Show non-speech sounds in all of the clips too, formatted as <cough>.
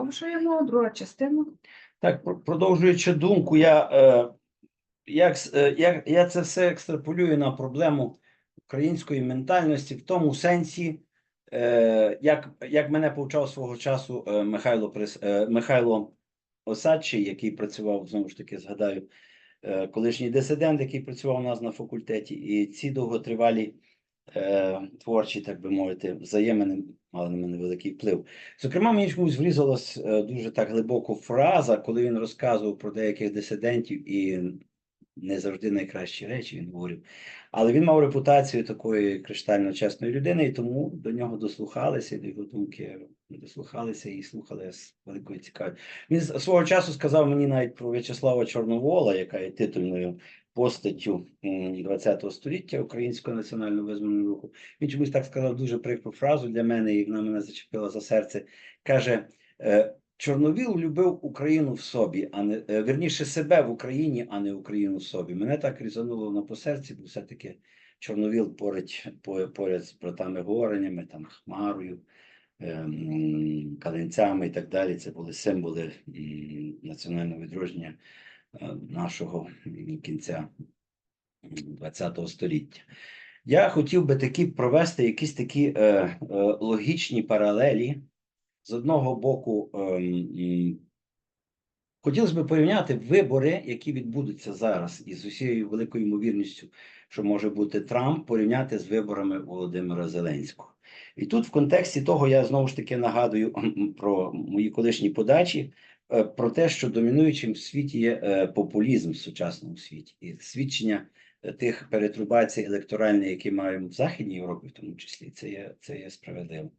Продовжуємо друга частина. Так, продовжуючи думку, я, е, як, е, як, я це все екстраполюю на проблему української ментальності в тому сенсі, е, як, як мене повчав свого часу е, Михайло, е, Михайло Осадчий, який працював, знову ж таки, згадаю, е, колишній дисидент, який працював у нас на факультеті, і ці довготривалі е, творчі, так би мовити, взаємини мали на мене великий вплив. Зокрема, мені чомусь врізалась е, дуже так глибоко фраза, коли він розказував про деяких дисидентів і не завжди найкращі речі він говорив. Але він мав репутацію такої криштально чесної людини, і тому до нього дослухалися, до його думки дослухалися і слухали з великою цікавістю. Він свого часу сказав мені навіть про В'ячеслава Чорновола, яка є титульною постаттю ХХ століття українського національного визвольного руху. Він чомусь так сказав дуже прикру фразу для мене, і вона мене зачепила за серце. Каже: е, Чорновіл любив Україну в собі, а не е, верніше себе в Україні, а не Україну в собі. Мене так різануло на по серці, бо все-таки Чорновіл поряд, поряд з братами Горенями, там Хмарою, ем, Калинцями і так далі. Це були символи національного відродження нашого м, кінця ХХ століття. Я хотів би такі провести якісь такі е, е, логічні паралелі. З одного боку, м, хотілося б порівняти вибори, які відбудуться зараз, і з усією великою ймовірністю, що може бути Трамп, порівняти з виборами Володимира Зеленського. І тут, в контексті того, я знову ж таки нагадую про мої колишні подачі, е, про те, що домінуючим в світі є е, популізм в сучасному світі, і свідчення е, тих перетрубацій електоральних, які маємо в Західній Європі, в тому числі, це є, це є справедливо.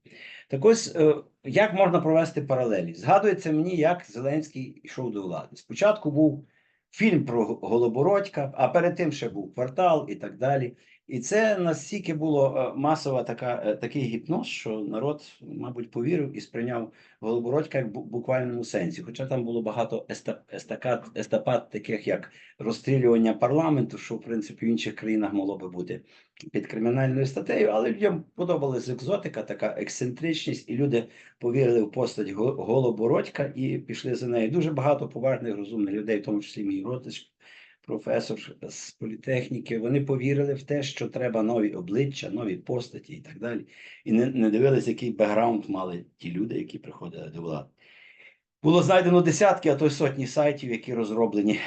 Так ось, е, як можна провести паралелі? Згадується мені, як Зеленський йшов до влади. Спочатку був фільм про Голобородька, а перед тим ще був квартал і так далі. І це настільки було е, масова така, е, такий гіпноз, що народ, мабуть, повірив і сприйняв Голобородька як бу- буквальному сенсі. Хоча там було багато еста- естакад, естапад, таких як розстрілювання парламенту, що в принципі в інших країнах могло би бути під кримінальною статтею, але людям подобалась екзотика, така ексцентричність, і люди повірили в постать Го- Голобородька і пішли за нею. Дуже багато поважних, розумних людей, в тому числі мій родич, професор з політехніки. Вони повірили в те, що треба нові обличчя, нові постаті і так далі. І не, не дивились, який бекграунд мали ті люди, які приходили до влади. Було знайдено десятки, а то й сотні сайтів, які розроблені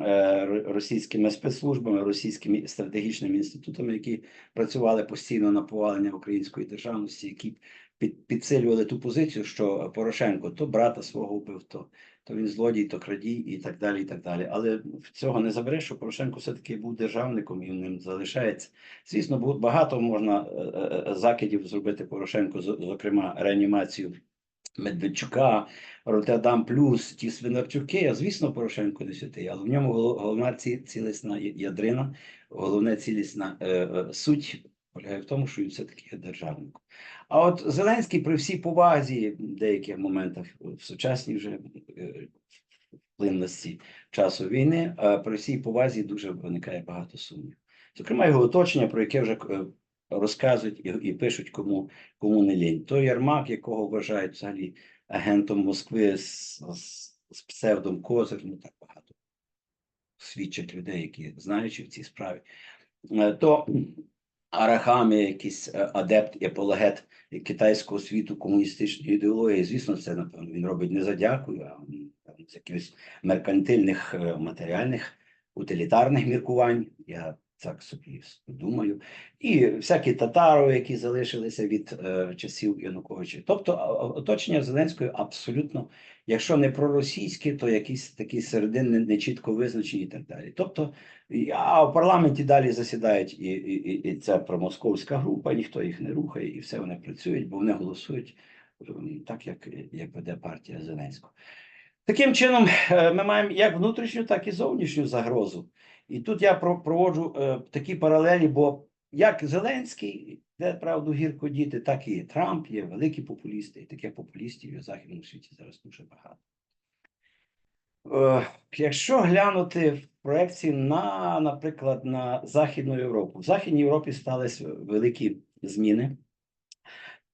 е, російськими спецслужбами, російськими стратегічними інститутами, які працювали постійно на повалення української державності, які під, підсилювали ту позицію, що Порошенко то брата свого вбив, то, то він злодій, то крадій і так далі. і так далі. Але цього не забереш, що Порошенко все-таки був державником і ним залишається. Звісно, багато можна е, е, е, закидів зробити Порошенко, зокрема реанімацію Медведчука, Роттердам Плюс, ті Свинарчуки, звісно, Порошенко не святий, але в ньому головна цілісна ядрина, головна цілісна е, суть полягає в тому, що він все-таки є державником. А от Зеленський при всій повазі в деяких моментах в сучасній вже е, вплинності часу війни, е, при всій повазі дуже виникає багато сумнів. Зокрема, його оточення, про яке вже е, розказують і, і пишуть кому, кому не лінь. Той Ярмак, якого вважають взагалі агентом Москви з, з, з псевдом Козир, ну так багато свідчать людей, які знаючи в цій справі, то Арахамі, якийсь е, адепт і апологет китайського світу комуністичної ідеології, звісно, це напевно він робить не за дякую, а там з якихось меркантильних е, матеріальних утилітарних міркувань. Я так собі думаю. І всякі татари, які залишилися від е, часів Януковича. Тобто оточення Зеленської абсолютно, якщо не проросійське, то якісь такі середини нечітко визначені і так далі. Тобто, а в парламенті далі засідають і, і, і, і ця промосковська група, ніхто їх не рухає, і все вони працюють, бо вони голосують ем, так, як, як веде партія Зеленського. Таким чином, е, ми маємо як внутрішню, так і зовнішню загрозу. І тут я про- проводжу е, такі паралелі, бо як Зеленський, де правду гірко діти, так і Трамп є великі популісти, і таких популістів в західному світі зараз дуже багато. Е, Якщо глянути в проекції на, наприклад, на Західну Європу, в Західній Європі сталися великі зміни.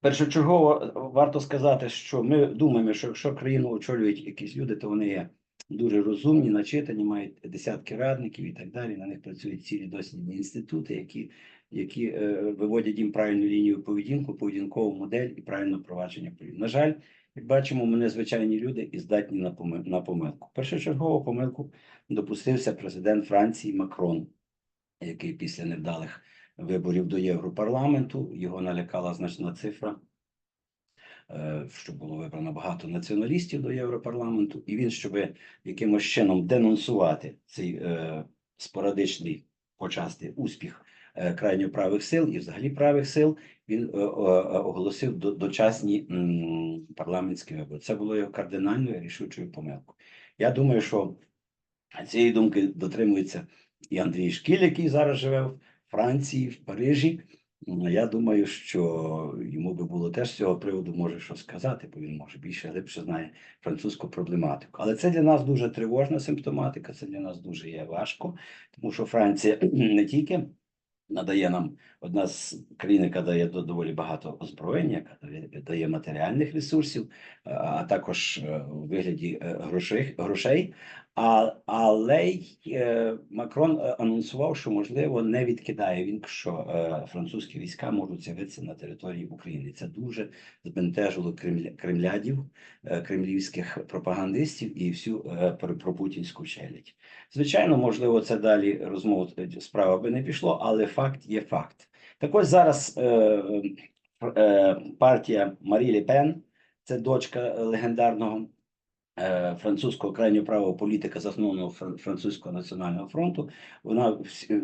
Першочергово варто сказати, що ми думаємо, що якщо країну очолюють якісь люди, то вони є дуже розумні, начитані, мають десятки радників і так далі. На них працюють цілі дослідні інститути, які, які е, виводять їм правильну лінію поведінку, поведінкову модель і правильне впровадження політики. На жаль, як бачимо, ми незвичайні люди і здатні на поми- на помилку. Першочергову помилку допустився президент Франції Макрон, який після невдалих виборів до Європарламенту його налякала значна цифра. Е, Що було вибрано багато націоналістів до Європарламенту, і він, щоб якимось чином денонсувати цей е, спорадичний почасти успіх е, крайньо правих сил і взагалі правих сил, він оголосив до, дочасні парламентські вибори. Це було його кардинальною рішучою помилкою. Я думаю, що цієї думки дотримується і Андрій Шкіль, який зараз живе в Франції, в Парижі. Ну, Я думаю, що йому би було теж з цього приводу може що сказати, бо він може більше глибше знає французьку проблематику. Але це для нас дуже тривожна симптоматика, це для нас дуже є важко, тому що Франція <clears throat> не тільки надає нам одна з країн, яка дає до- доволі багато озброєння, яка дає, дає матеріальних ресурсів, а- а також е, у вигляді е, грошей, грошей. А, але й е, Макрон е, анонсував, що можливо не відкидає він, що е, французькі війська можуть з'явитися на території України. Це дуже збентежило кремля, кремлядів, кремлівських пропагандистів і всю пропутінську челядь. Звичайно, можливо, це далі розмов е, справа би не пішло, але факт є факт. Так ось зараз е, е, партія Марі Ле Пен, це дочка легендарного французького крайнього правого політика, заснованого Фран- французького національного фронту. Вона всі-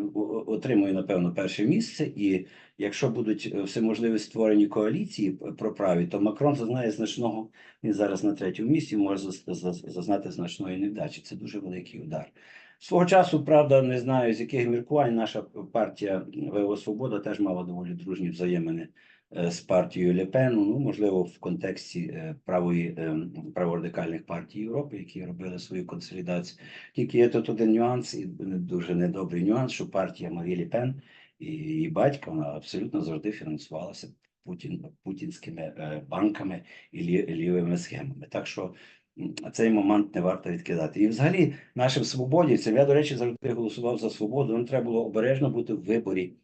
отримує напевно перше місце, і якщо будуть е, всеможливі створені коаліції п- проправі, то Макрон зазнає значного. Він зараз на третьому місці може заз- заз- зазнати значної невдачі. Це дуже великий удар. Свого часу, правда, не знаю з яких міркувань наша партія ВО Свобода теж мала доволі дружні взаємини е, з партією Лепену, ну можливо, в контексті е, правої е, праворадикальних партій Європи, які робили свою консолідацію. Тільки є тут один нюанс, і дуже недобрий нюанс, що партія Марі Лепен і її батька вона абсолютно завжди фінансувалася Путін, путінськими е, банками і лі- лівими схемами. Так що цей момент не варто відкидати. І взагалі нашим свободівцям, я, до речі, завжди голосував за свободу. Нам треба було обережно бути в виборі е,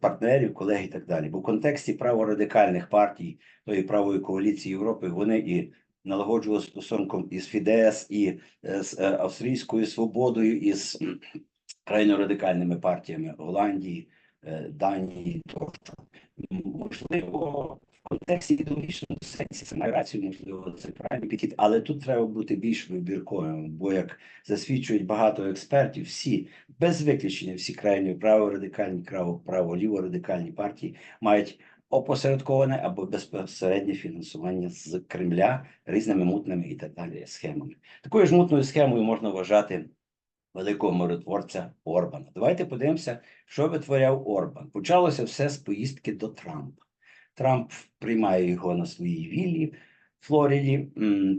партнерів, колег і так далі. Бо в контексті праворадикальних партій тої правої коаліції Європи вони і налагоджували стосунком із Фідес, і е, з е, австрійською свободою, і з крайно радикальними партіями Голландії, е, Данії тощо. Можливо, в контексті ідеологічному сенсі це має рацію, можливо, це правильний підхід, але тут треба бути більш вибірковим, бо як засвідчують багато експертів, всі без виключення, всі крайньо праворадикальні, право, право-ліворадикальні партії мають опосередковане або безпосереднє фінансування з Кремля різними мутними і так далі схемами. Такою ж мутною схемою можна вважати великого миротворця Орбана. Давайте подивимося, що витворяв Орбан. Почалося все з поїздки до Трампа. Трамп приймає його на своїй віллі в Флориді,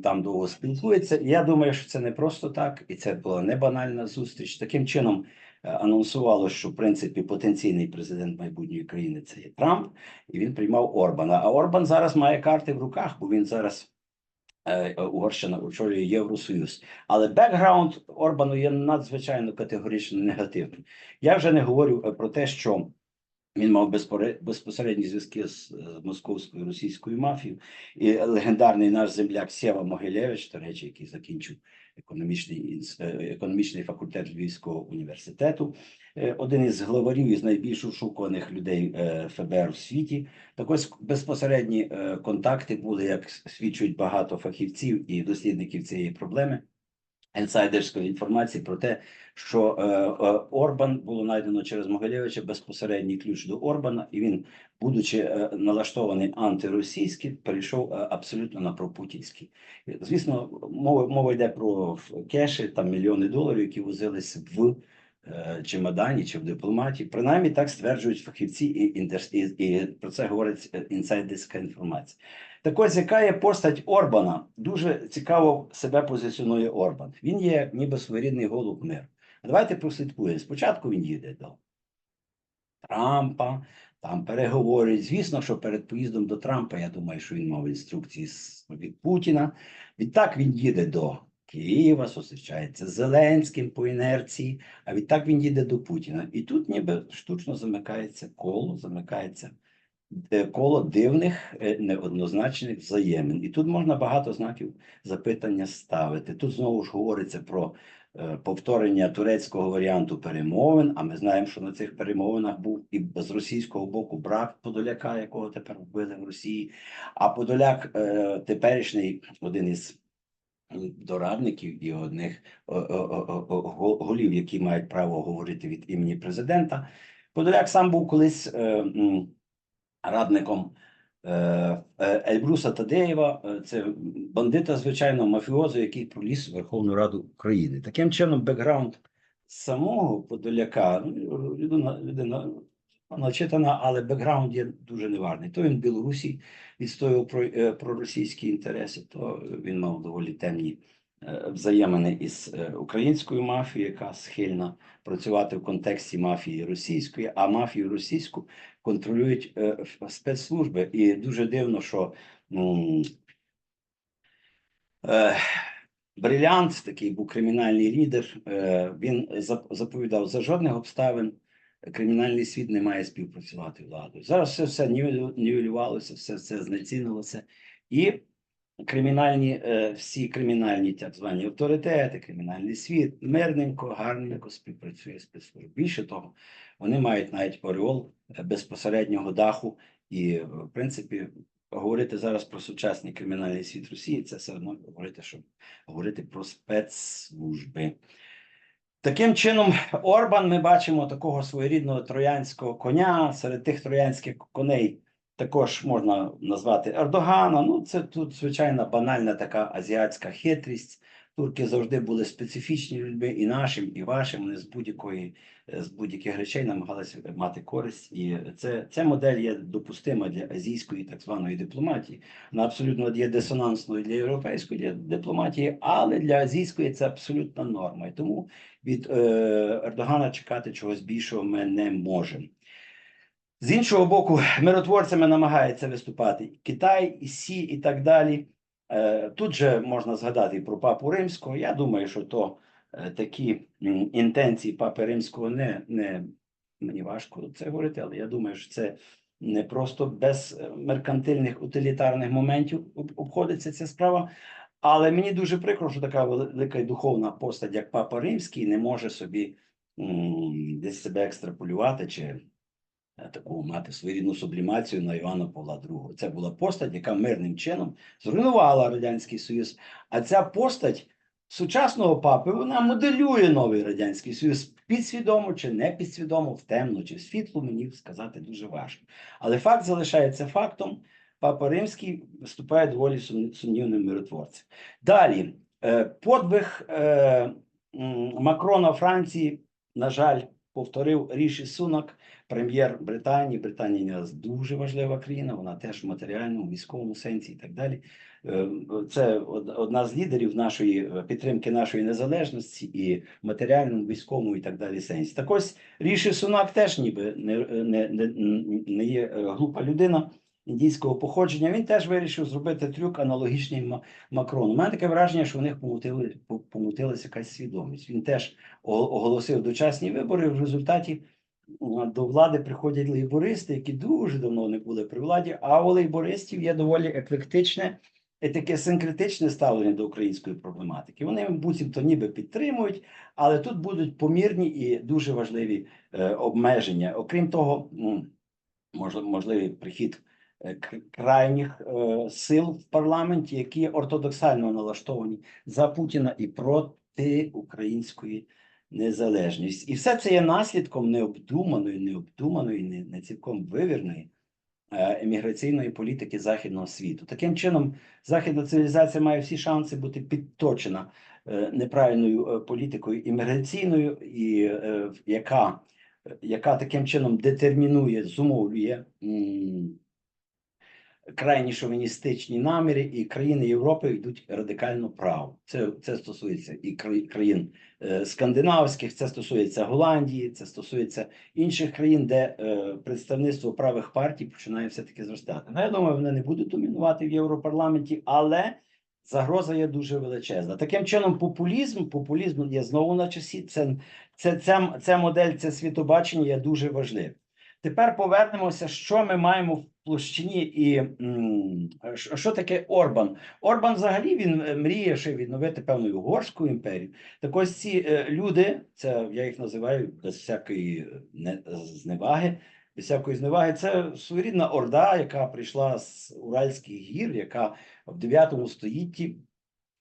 там довго спілкується. Я думаю, що це не просто так, і це була не банальна зустріч. Таким чином е, анонсувало, що в принципі потенційний президент майбутньої країни це є Трамп, і він приймав Орбана. А Орбан зараз має карти в руках, бо він зараз. е, Угорщина очолює Євросоюз, але бекграунд Орбану є надзвичайно категорично негативним. Я вже не говорю е, про те, що він мав безпосередні зв'язки з е, московською російською мафією, і легендарний наш земляк Сєва Могилєвич, до речі, який закінчив економічний е, економічний факультет Львівського університету, е, один із главарів із найбільш ошукуваних людей ФБР у світі. Так ось безпосередні контакти були, як свідчують багато фахівців і дослідників цієї проблеми. Інсайдерської інформації про те, що е, е, Орбан було знайдено через Могилєвича безпосередній ключ до Орбана, і він, будучи е, налаштований антиросійський, перейшов е, абсолютно на пропутінський. Звісно, мова, мова йде про кеші, там мільйони доларів, які возились в е, чемодані чи в дипломаті. Принаймні так стверджують фахівці, і, інтерс- і, і про це говорить е, інсайдерська інформація. Так ось, яка є постать Орбана, дуже цікаво себе позиціонує Орбан. Він є ніби своєрідний голуб миру. А Давайте прослідкуємо. Спочатку він їде до Трампа, там переговорюють. Звісно, що перед поїздом до Трампа, я думаю, що він мав інструкції від Путіна. Відтак він їде до Києва, зустрічається з Зеленським по інерції, а відтак він їде до Путіна. І тут ніби штучно замикається коло, замикається коло дивних, е, неоднозначних взаємин. І тут можна багато знаків запитання ставити. Тут знову ж говориться про е, повторення турецького варіанту перемовин. А ми знаємо, що на цих перемовинах був і з російського боку брат Подоляка, якого тепер вбили в Росії. А Подоляк е, теперішній один із дорадників і одних голів, які мають право говорити від імені президента. Подоляк сам був колись е, радником е, е, Ельбруса Тадеєва. Е, Це бандита, звичайно, мафіозу, який проліз в Верховну Раду України. Таким чином, бекграунд самого Подоляка, ну, людина, людина начитана, але бекграунд є дуже неважний. То він в Білорусі відстоював про, проросійські інтереси, то він мав доволі темні взаємини із українською мафією, яка схильна працювати в контексті мафії російської, а мафію російську контролюють е, спецслужби. І дуже дивно, що е, Брилянт, такий був кримінальний лідер, е, він заповідав за жодних обставин. Кримінальний світ не має співпрацювати владою. Зараз все все нівелювалося, все це знецінилося. І кримінальні, е, всі кримінальні так звані авторитети, кримінальний світ мирненько, гарненько співпрацює спецслужб. Більше того, вони мають навіть ореол е, безпосереднього даху. І, е, в принципі, говорити зараз про сучасний кримінальний світ Росії, це все одно говорити, що говорити про спецслужби. Таким чином, Орбан, ми бачимо такого своєрідного троянського коня. Серед тих троянських коней також можна назвати Ердогана. Ну, це тут звичайна банальна така азіатська хитрість. Турки завжди були специфічні людьми, і нашим, і вашим. Вони з будь-якої з будь-яких речей намагалися мати користь. І це, ця модель є допустима для азійської так званої дипломатії. Вона абсолютно є дисонансною для європейської дипломатії, але для азійської це абсолютна норма. І тому від е, Ердогана чекати чогось більшого ми не можемо. З іншого боку, миротворцями намагається виступати Китай, і Сі, і так далі. Е, Тут же можна згадати і про папу римського. Я думаю, що то е, такі інтенції папи римського не, не мені важко це говорити, але я думаю, що це не просто без е, меркантильних утилітарних моментів обходиться ця справа. Але мені дуже прикро, що така велика і духовна постать, як Папа Римський, не може собі десь себе екстраполювати чи таку мати своєрідну сублімацію на Івана Павла II. Це була постать, яка мирним чином зруйнувала Радянський Союз. А ця постать сучасного папи вона моделює новий Радянський Союз підсвідомо чи не підсвідомо, в темну чи в світлу, мені сказати дуже важко. Але факт залишається фактом. Папа Римський виступає доволі сум- сумнівним миротворцем. Далі, е, подвиг е, Макрона Франції, на жаль, повторив Ріші Сунак, прем'єр Британії. Британія нас дуже важлива країна, вона теж в матеріальному, військовому сенсі і так далі. Е, Це одна з лідерів нашої е, підтримки нашої незалежності і матеріальному, військовому і так далі сенсі. Так ось Ріші Сунак теж ніби не, не, не, не є е, глупа людина індійського походження. Він теж вирішив зробити трюк аналогічний Макрону. У мене таке враження, що у них помутили, помутилася якась свідомість. Він теж оголосив дочасні вибори. В результаті до влади приходять лейбористи, які дуже давно не були при владі. А у лейбористів є доволі еклектичне і таке синкретичне ставлення до української проблематики. Вони буцімто ніби підтримують, але тут будуть помірні і дуже важливі е, обмеження. Окрім того, можливий прихід е, крайніх е, сил в парламенті, які ортодоксально налаштовані за Путіна і проти української незалежності. І все це є наслідком необдуманої, необдуманої, не, цілком вивірної е, еміграційної політики західного світу. Таким чином, західна цивілізація має всі шанси бути підточена е, неправильною е, політикою імміграційною, і е, яка, яка таким чином детермінує, зумовлює крайні шовіністичні наміри, і країни Європи йдуть радикально право. Це, це стосується і кра- країн е, скандинавських, це стосується Голландії, це стосується інших країн, де е, представництво правих партій починає все-таки зростати. Ну, я думаю, вони не будуть домінувати в Європарламенті, але загроза є дуже величезна. Таким чином, популізм, популізм є знову на часі. Це, це, це, це модель, це світобачення є дуже важливим. Тепер повернемося, що ми маємо в площині, і що таке Орбан. Орбан взагалі він е, мріє ще відновити певну угорську імперію. Так ось ці е, люди, це я їх називаю без всякої е, зневаги, без всякої зневаги. Це своєрідна орда, яка прийшла з Уральських гір, яка в 9 столітті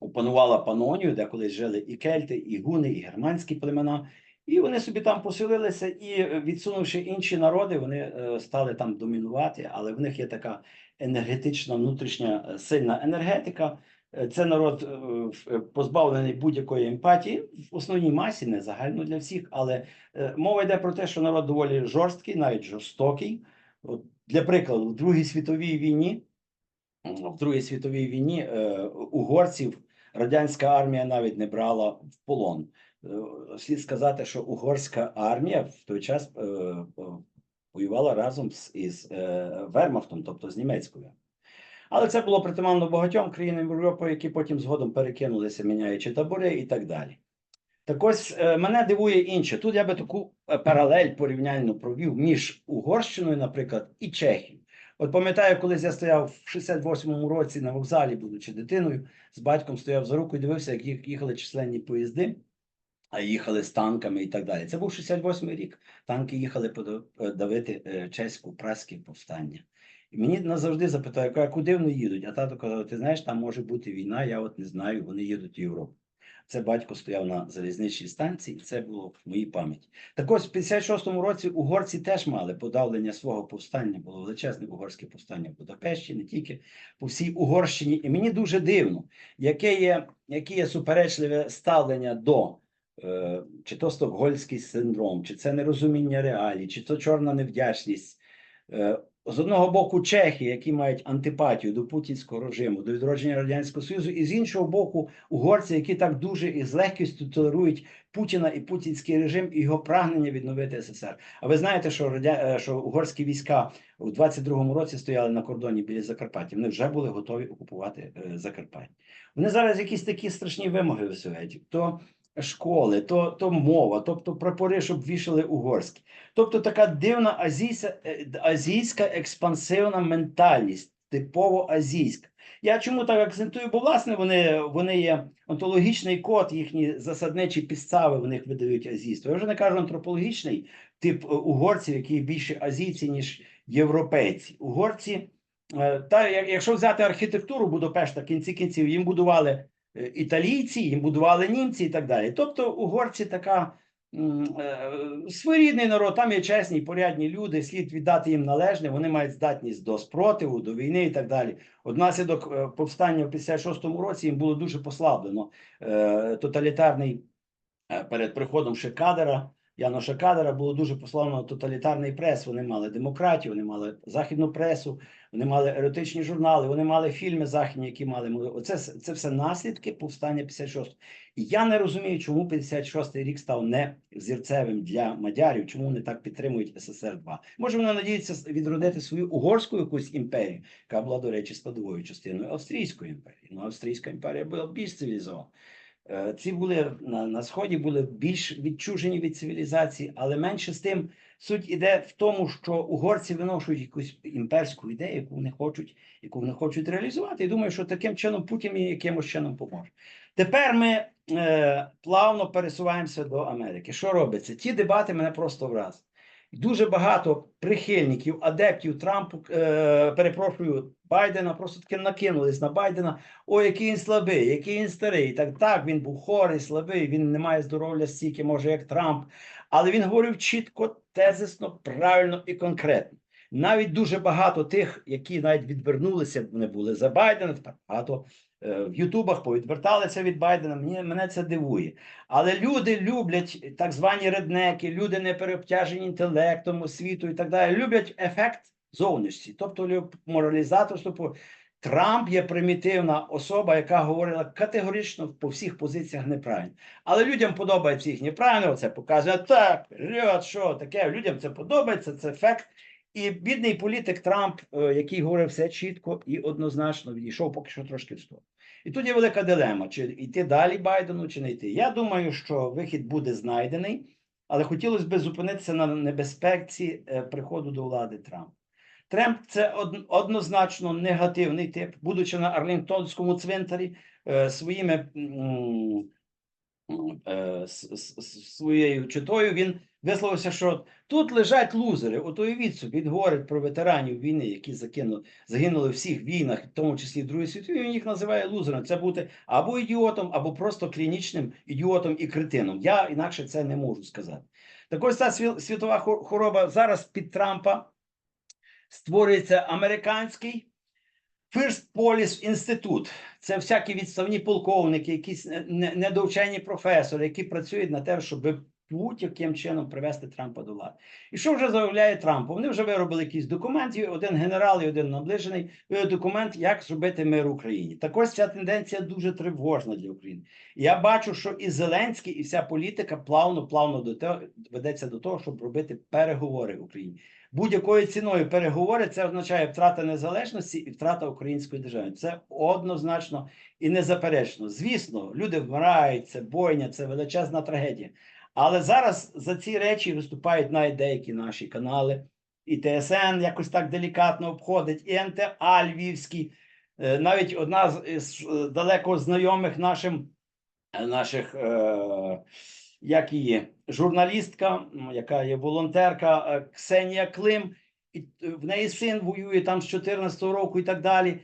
опанувала Панонію, де колись жили і кельти, і гуни, і германські племена. І вони собі там поселилися, і е, відсунувши інші народи, вони е, стали там домінувати, але в них є така енергетична, внутрішня е, сильна енергетика. Це народ позбавлений будь-якої емпатії в основній масі, не загально для всіх, але мова йде про те, що народ доволі жорсткий, навіть жорстокий. От, для прикладу, в Другій світовій війні, в Другій світовій війні угорців радянська армія навіть не брала в полон. Е, Слід сказати, що угорська армія в той час е, е, воювала разом із Вермахтом, тобто з німецькою. Але це було притаманно багатьом країнам Європи, які потім згодом перекинулися, міняючи табори і так далі. Так ось мене дивує інше. Тут я би таку паралель порівняльну провів між Угорщиною, наприклад, і Чехією. От пам'ятаю, колись я стояв в 68-му році на вокзалі, будучи дитиною, з батьком стояв за руку і дивився, як їхали численні поїзди, їхали з танками і так далі. Це був 68-й рік. Танки їхали подавити е, чеську праське повстання. І мені назавжди запитаю, «А куди вони їдуть? А тато казав: ти знаєш, там може бути війна, я от не знаю, вони їдуть в Європу. Це батько стояв на залізничній станції, і це було в моїй пам'яті. Так ось в 56-му році угорці теж мали подавлення свого повстання. Було величезне угорське повстання в Будапешті, не тільки по всій Угорщині. І мені дуже дивно, яке є, яке є суперечливе ставлення до чи то стокгольський синдром, чи це нерозуміння реалій, чи то чорна невдячність. Е, з одного боку, чехи, які мають антипатію до путінського режиму, до відродження радянського союзу, і з іншого боку, угорці, які так дуже і з легкістю толерують Путіна і путінський режим і його прагнення відновити СССР. А ви знаєте, що радя... е, що угорські війська у 22-му році стояли на кордоні біля Закарпаття. Вони вже були готові окупувати е, Закарпаття. Вони зараз якісь такі страшні вимоги висувають. То школи, то, то мова, тобто прапори, щоб вішали угорські. Тобто така дивна азійська, е, азійська експансивна ментальність, типово азійська. Я чому так акцентую? Бо власне вони, вони є онтологічний код, їхні засадничі підстави в них видають азійство. Я вже не кажу антропологічний тип е, угорців, які більше азійці, ніж європейці. Угорці, е, та як- якщо взяти архітектуру Будапешта, в кінці кінців їм будували італійці, їм будували німці і так далі. Тобто угорці така е, своєрідний народ, там є чесні, порядні люди, слід віддати їм належне, вони мають здатність до спротиву, до війни і так далі. Однаслідок е, повстання в 56-му році їм було дуже послаблено е, тоталітарний е, перед приходом Шекадера. Яноша Кадера було дуже послаблено тоталітарний прес. Вони мали демократію, вони мали західну пресу, вони мали еротичні журнали, вони мали фільми західні, які мали Оце це все наслідки повстання 56. І я не розумію, чому 56-й рік став не зірцевим для мадярів, чому вони так підтримують СССР 2 Може, вони надіються відродити свою угорську якусь імперію, яка була, до речі, складовою частиною Австрійської імперії. Ну, Австрійська імперія була більш цивілізована. Е, Ці були на, на сході були більш відчужені від цивілізації, але менше з тим суть іде в тому, що угорці виношують якусь імперську ідею, яку вони хочуть, яку вони хочуть реалізувати. І думаю, що таким чином Путін якимось чином поможе. Тепер ми е, плавно пересуваємося до Америки. Що робиться? Ті дебати мене просто вразили. Дуже багато прихильників, адептів Трампу, е, перепрошую, Байдена, просто таки накинулись на Байдена. Ой, який він слабий, який він старий. Так, так, він був хорий, слабий, він не має здоров'я стільки, може, як Трамп. Але він говорив чітко, тезисно, правильно і конкретно. Навіть дуже багато тих, які навіть відвернулися, вони були за Байдена, багато в Ютубах повідверталися від Байдена. Мені, мене це дивує. Але люди люблять так звані реднеки, люди не переобтяжені інтелектом, освітою і так далі. Люблять ефект зовнішності, тобто моралізаторство. Трамп є примітивна особа, яка говорила категорично по всіх позиціях неправильно. Але людям подобається їхнє правильно, це показує так, вперед, що таке. Людям це подобається, це факт. І бідний політик Трамп, е, який говорив все чітко і однозначно, відійшов поки що трошки в сторону. І тут є велика дилема: чи йти далі Байдену, чи не йти. Я думаю, що вихід буде знайдений, але хотілося б зупинитися на небезпеці е, приходу до влади Трампа. Трамп це однозначно негативний тип, будучи на Арлінгтонському цвинтарі е, своїми е, своєю читою, він висловився, що тут лежать лузери. От уявіть собі, він говорить про ветеранів війни, які закинули, загинули в всіх війнах, в тому числі в Другій світовій, він їх називає лузерами. Це бути або ідіотом, або просто клінічним ідіотом і кретином. Я інакше це не можу сказати. Так ось ця світова хвороба зараз під Трампа створюється американський First Police Інститут. Це всякі відставні полковники, якісь не- не- недовчені професори, які працюють на те, щоб будь-яким чином привести Трампа до влади. І що вже заявляє Трамп? Вони вже виробили якийсь документ, і один генерал і один наближений документ, як зробити мир Україні. Так ось ця тенденція дуже тривожна для України. Я бачу, що і Зеленський, і вся політика плавно, плавно до того ведеться до того, щоб робити переговори в Україні. Будь-якою ціною переговори це означає втрата незалежності і втрата української держави. Це однозначно і незаперечно. Звісно, люди вмирають, це бойня, це величезна трагедія. Але зараз за ці речі виступають навіть деякі наші канали, і ТСН якось так делікатно обходить, і НТА Львівський, Е, навіть одна з, е, далеко знайомих нашим е, наших. Як її журналістка, яка є волонтерка Ксенія Клим, і в неї син воює там з 14-го року і так далі.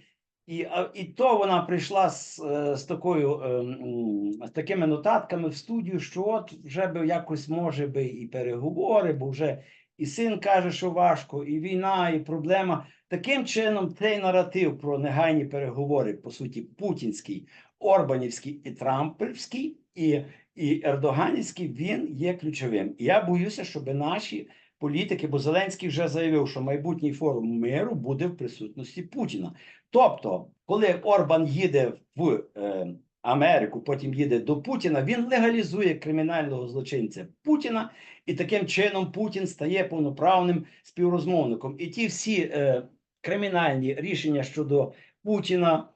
І, і то вона прийшла з, е, з такою е, з такими нотатками в студію, що от вже би якось може би і переговори, бо вже і син каже, що важко, і війна, і проблема. Таким чином, цей наратив про негайні переговори, по суті, путінський, Орбанівський і Трампівський, і і Ердоганівський він є ключовим. І я боюся, щоб наші політики, бо Зеленський вже заявив, що майбутній форум миру буде в присутності Путіна. Тобто, коли Орбан їде в е, Америку, потім їде до Путіна, він легалізує кримінального злочинця Путіна, і таким чином Путін стає повноправним співрозмовником. І ті всі е, кримінальні рішення щодо Путіна.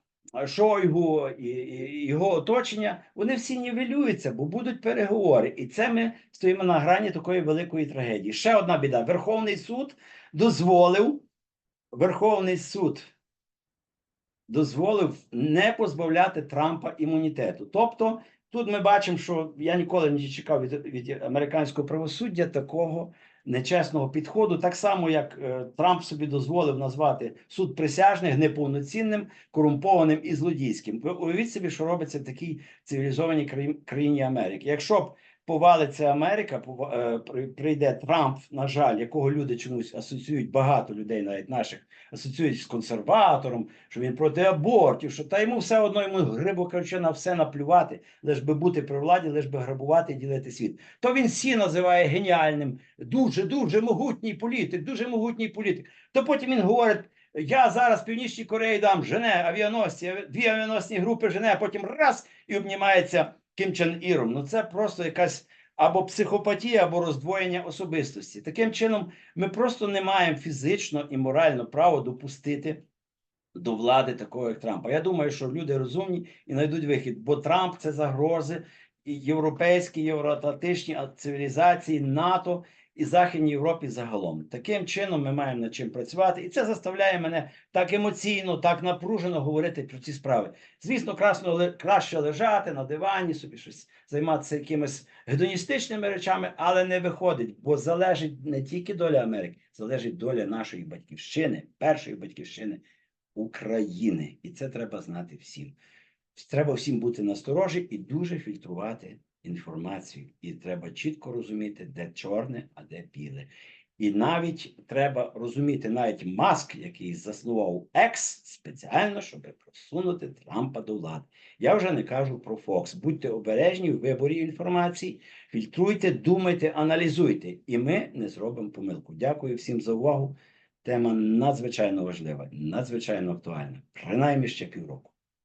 Шойгу і, і його оточення, вони всі нівелюються, бо будуть переговори. І це ми стоїмо на грані такої великої трагедії. Ще одна біда: Верховний суд дозволив, Верховний суд дозволив не позбавляти Трампа імунітету. Тобто, тут ми бачимо, що я ніколи не чекав від, від американського правосуддя такого нечесного підходу, так само як е, Трамп собі дозволив назвати суд присяжних неповноцінним, корумпованим і злодійським. Ви уявіть собі, що робиться в такій цивілізованій країні, Америки. Якщо б повалиться Америка, е, при- прийде Трамп, на жаль, якого люди чомусь асоціюють багато людей, навіть наших асоціюють з консерватором, що він проти абортів, що та йому все одно йому грубо кажучи, на все наплювати, лиш би бути при владі, лиш би грабувати і ділити світ. То він всі називає геніальним, дуже дуже могутній політик, дуже могутній політик. То потім він говорить. Я зараз Північній Кореї дам жене авіаносці, дві авіаносні групи жене, а потім раз і обнімається Кім Чен Іром. Ну це просто якась або психопатія, або роздвоєння особистості. Таким чином, ми просто не маємо фізично і морально право допустити до влади такого, як Трампа. Я думаю, що люди розумні і знайдуть вихід, бо Трамп це загрози і європейські, євроатлантичні цивілізації, НАТО і Західній Європі загалом. Таким чином ми маємо над чим працювати, і це заставляє мене так емоційно, так напружено говорити про ці справи. Звісно, красно, краще лежати на дивані, собі щось займатися якимись гедоністичними речами, але не виходить, бо залежить не тільки доля Америки, залежить доля нашої батьківщини, першої батьківщини України. І це треба знати всім. Треба всім бути насторожі і дуже фільтрувати інформацію. І треба чітко розуміти, де чорне, а де біле. І навіть треба розуміти, навіть Маск, який заснував X спеціально, щоб просунути Трампа до влади. Я вже не кажу про Фокс. Будьте обережні в виборі інформації, фільтруйте, думайте, аналізуйте, і ми не зробимо помилку. Дякую всім за увагу. Тема надзвичайно важлива, надзвичайно актуальна, принаймні ще півроку.